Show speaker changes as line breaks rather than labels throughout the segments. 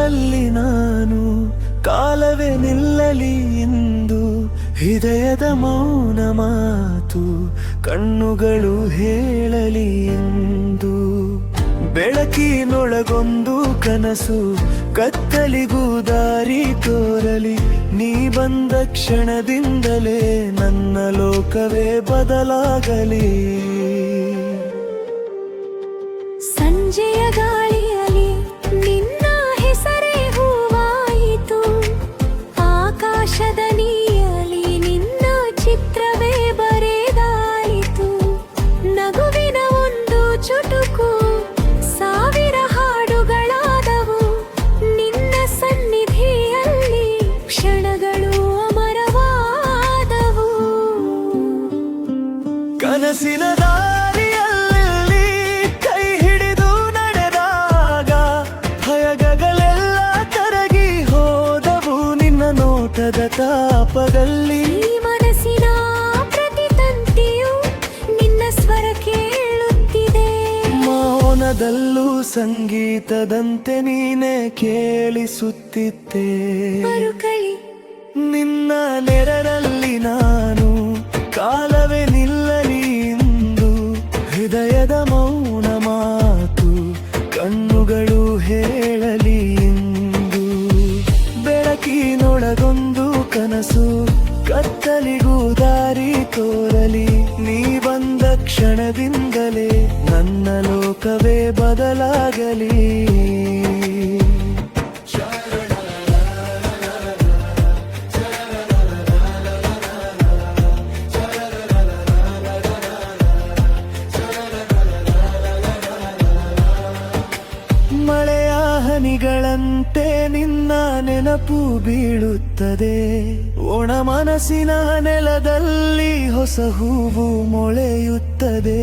ನೆರಳಲ್ಲಿ ನಾನು, ಕಾಲವೇ ನಿಲ್ಲಲಿ ಎಂದು ಹೃದಯದ ಮೌನ ಮಾತು, ಕಣ್ಣುಗಳು ಹೇಳಲಿ ಎಂದು ಬೆಳಕಿನೊಳಗೊಂದು ಕನಸು, ಕತ್ತಲಿಗೂ ದಾರಿ ತೋರಲಿ, ನೀ ಬಂದ ಕ್ಷಣದಿಂದಲೇ ನನ್ನ ಲೋಕವೇ ಬದಲಾಗಲಿ.
ಸಂಜೆಯ
ನೋಟದ ತಾಪದಲ್ಲಿ
ಮನಸ್ಸಿನ ಪ್ರತಿ ತಂತಿಯು ನಿನ್ನ ಸ್ವರ ಕೇಳುತ್ತಿದೆ.
ಮೌನದಲ್ಲೂ ಸಂಗೀತದಂತೆ ನೀನೆ ಕೇಳಿಸುತ್ತಿದ್ದೆ. ನಿನ್ನ ನೆರಳಲ್ಲಿ ಕನಸು ಕತ್ತಲಿಗೂ ದಾರಿ ತೋರಲಿ. ನೀ ಬಂದ ಕ್ಷಣದಿಂದಲೇ ನನ್ನ ಲೋಕವೇ ಬದಲಾಗಲಿ. ಹನಿಗಳಂತೆ ನಿನ್ನ ನೆನಪು ಬೀಳುತ್ತದೆ. ಒಣ ಮನಸ್ಸಿನ ನೆಲದಲ್ಲಿ ಹೊಸ ಹೂವು ಮೊಳೆಯುತ್ತದೆ.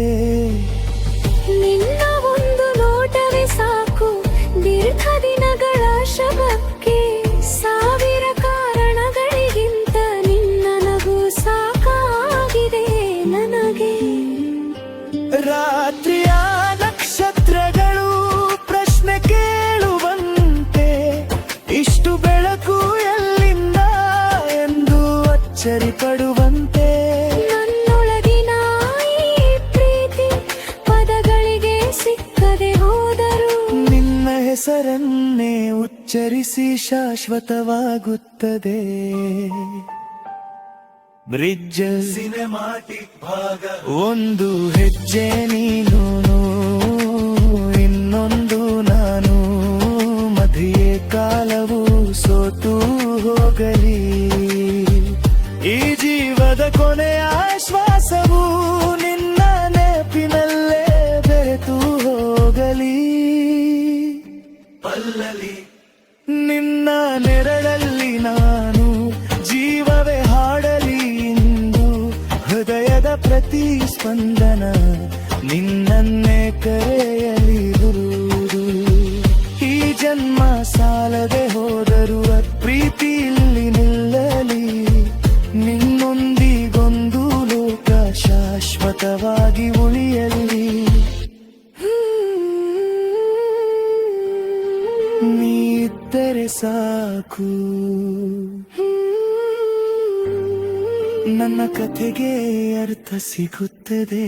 ಅಚ್ಚರಿ ಪಡುವಂತೆ
ನನ್ನೊಳಗಿನ ಈ ಪ್ರೀತಿ ಪದಗಳಿಗೆ ಸಿಕ್ಕದೆ ಹೋದರು
ನಿನ್ನ ಹೆಸರನ್ನೇ ಉಚ್ಚರಿಸಿ ಶಾಶ್ವತವಾಗುತ್ತದೆ. ಬ್ರಿಡ್ಜ್ ಸಿನೆಮಾಟಿಕ್ ಭಾಗ ಒಂದು ಹೆಜ್ಜೆ ನೀನು ಇನ್ನೊಂದು ನಾನು. ಮಧ್ಯೆ ಕಾಲವು ಸೋತು ಹೋಗಲಿ. ಜೀವದ ಕೊನೆಯ ಶ್ವಾಸವು ನಿನ್ನ ನೆನಪಿನಲ್ಲೇ ಬೆರೆತು ಹೋಗಲಿ. ಅಲ್ಲಲಿ. ನಿನ್ನ ನೆರಳಲ್ಲಿ ನಾನು ಜೀವವೇ ಹಾಡಲಿ ಇಂದು. ಹೃದಯದ ಪ್ರತಿ ಸ್ಪಂದನ ನಿನ್ನನ್ನೇ ಕರೆಯಲಿರುವುದು ಸಾಕು. ನನ್ನ ಕಥೆಗೆ ಅರ್ಥ ಸಿಗುತ್ತದೆ.